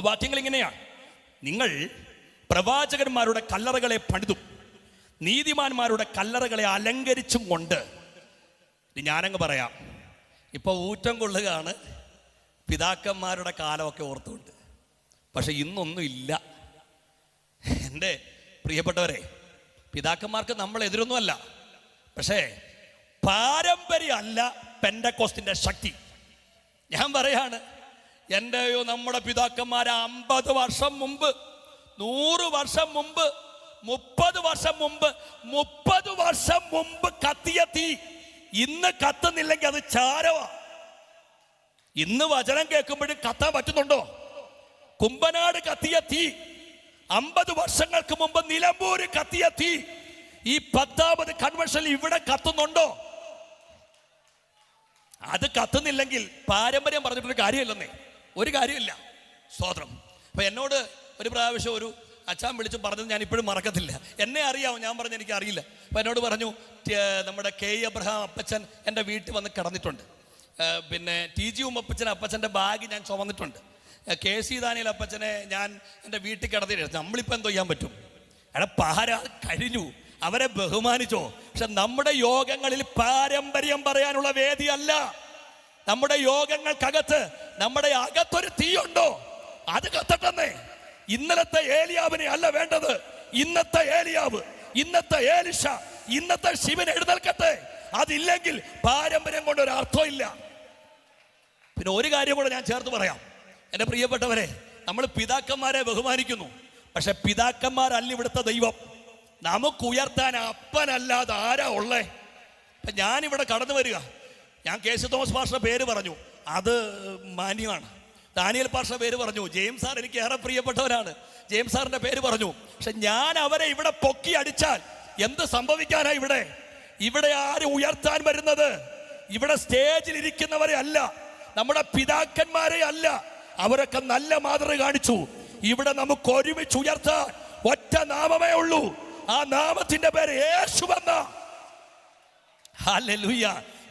വാക്യങ്ങൾ ഇങ്ങനെയാണ് നിങ്ങൾ പ്രവാചകന്മാരുടെ കല്ലറകളെ പണിതും നീതിമാന്മാരുടെ കല്ലറകളെ അലങ്കരിച്ചും കൊണ്ട് ഞാനങ്ങ് പറയാം. ഇപ്പോൾ ഊറ്റം കൊള്ളുകയാണ് പിതാക്കന്മാരുടെ കാലമൊക്കെ ഓർത്തുകൊണ്ട്. പക്ഷെ ഇന്നൊന്നും ഇല്ല. എന്റെ പ്രിയപ്പെട്ടവരെ പിതാക്കന്മാർക്ക് നമ്മൾ എതിരൊന്നുമല്ല. പക്ഷേ പാരമ്പര്യമല്ല പെൻഡക്കോസ്റ്റിന്റെ ശക്തി. ഞാൻ പറയാണ് എന്റെയോ നമ്മുടെ പിതാക്കന്മാരെ അമ്പത് വർഷം മുമ്പ് നൂറ് വർഷം മുമ്പ് മുപ്പത് വർഷം മുമ്പ് മുപ്പത് വർഷം മുമ്പ് കത്തിയ തീ ഇന്ന് കത്തുന്നില്ലെങ്കിൽ അത് ചാരവാ. ഇന്ന് വചനം കേൾക്കുമ്പോഴും കത്താൻ പറ്റുന്നുണ്ടോ? കുമ്പനാട് കത്തിയ തീ അമ്പത് വർഷങ്ങൾക്ക് മുമ്പ് നിലമ്പൂര് കത്തിയ തീ ഈ പത്താമത് കൺവെൻഷൻ ഇവിടെ കത്തുന്നുണ്ടോ? അത് കത്തുന്നില്ലെങ്കിൽ പാരമ്പര്യം പറഞ്ഞിട്ടൊരു കാര്യമില്ലെന്നേ. ഒരു കാര്യമില്ല. സ്തോത്രം. അപ്പം എന്നോട് ഒരു പ്രാവശ്യം ഒരു അച്ഛൻ വിളിച്ച് പറഞ്ഞത് ഞാൻ ഇപ്പോഴും മറക്കത്തില്ല. എന്നെ അറിയാമോ ഞാൻ പറഞ്ഞ എനിക്ക് അറിയില്ല അപ്പം എന്നോട് പറഞ്ഞു നമ്മുടെ കെ. അബ്രഹാം അപ്പച്ചൻ എന്റെ വീട്ടിൽ വന്ന് കിടന്നിട്ടുണ്ട്. പിന്നെ ടി. ജി. ഉമ്മപ്പച്ചൻ അപ്പച്ചന്റെ ബാഗ് ഞാൻ ചുമന്നിട്ടുണ്ട്. കെ. സി. ദാനിയൽ അപ്പച്ചനെ ഞാൻ എന്റെ വീട്ടിൽ കിടന്നിട്ട് നമ്മളിപ്പോൾ എന്തോ ചെയ്യാൻ പറ്റും? എടാ പാര കഴിഞ്ഞു. അവരെ ബഹുമാനിച്ചോ. പക്ഷെ നമ്മുടെ യോഗങ്ങളിൽ പാരമ്പര്യം പറയാനുള്ള വേദിയല്ല നമ്മുടെ യോഗങ്ങൾക്കകത്ത് നമ്മുടെ അകത്തൊരു തീയുണ്ടോ? അത് കത്തട്ടെന്നേ. ഇന്നലത്തെ ഏലിയാവിനെ അല്ല വേണ്ടത്. ഇന്നത്തെ ഏലിയാവ് ഇന്നത്തെ ഏലിഷ ഇന്നത്തെ ശിവൻ എഴുന്നേൽക്കട്ടെ. അതില്ലെങ്കിൽ പാരമ്പര്യം കൊണ്ട് ഒരു അർത്ഥമില്ല പിന്നെ ഒരു കാര്യം കൂടെ ഞാൻ ചേർത്ത് പറയാം. എന്റെ പ്രിയപ്പെട്ടവരെ നമ്മൾ പിതാക്കന്മാരെ ബഹുമാനിക്കുന്നു. പക്ഷെ പിതാക്കന്മാരല്ല ഇവിടുത്തെ ദൈവം. നമുക്ക് ഉയർത്താൻ അപ്പനല്ലാതെ ആരാ ഉള്ളേ? ഇപ്പം ഞാനിവിടെ കടന്നു വരിക. ഞാൻ കെ സി തോമസ് പാഷയുടെ പേര് പറഞ്ഞു. അത് മാന്യമാണ്. ദാനിയൽ പാഷ പേര് പറഞ്ഞു ജെയിംസ് സാർ എനിക്ക് ഏറെ പ്രിയപ്പെട്ടവരാണ്. ജെയിംസ് സാറിന്റെ പേര് പറഞ്ഞു. പക്ഷെ ഞാൻ അവരെ ഇവിടെ പൊക്കി അടിച്ചാൽ എന്ത് സംഭവിക്കാനാ ഇവിടെ? ഇവിടെ ആര് ഉയർത്താൻ വരുന്നത്? ഇവിടെ സ്റ്റേജിൽ ഇരിക്കുന്നവരെ അല്ല നമ്മുടെ പിതാക്കന്മാരെ അല്ല. അവരൊക്കെ നല്ല മാതൃക കാണിച്ചു. ഇവിടെ നമുക്ക് ഒരുമിച്ച് ഉയർത്താൻ ഒറ്റ നാമമേ ഉള്ളൂ. ആ നാമത്തിന്റെ പേര് യേശുവെന്ന ഹല്ലേലൂയ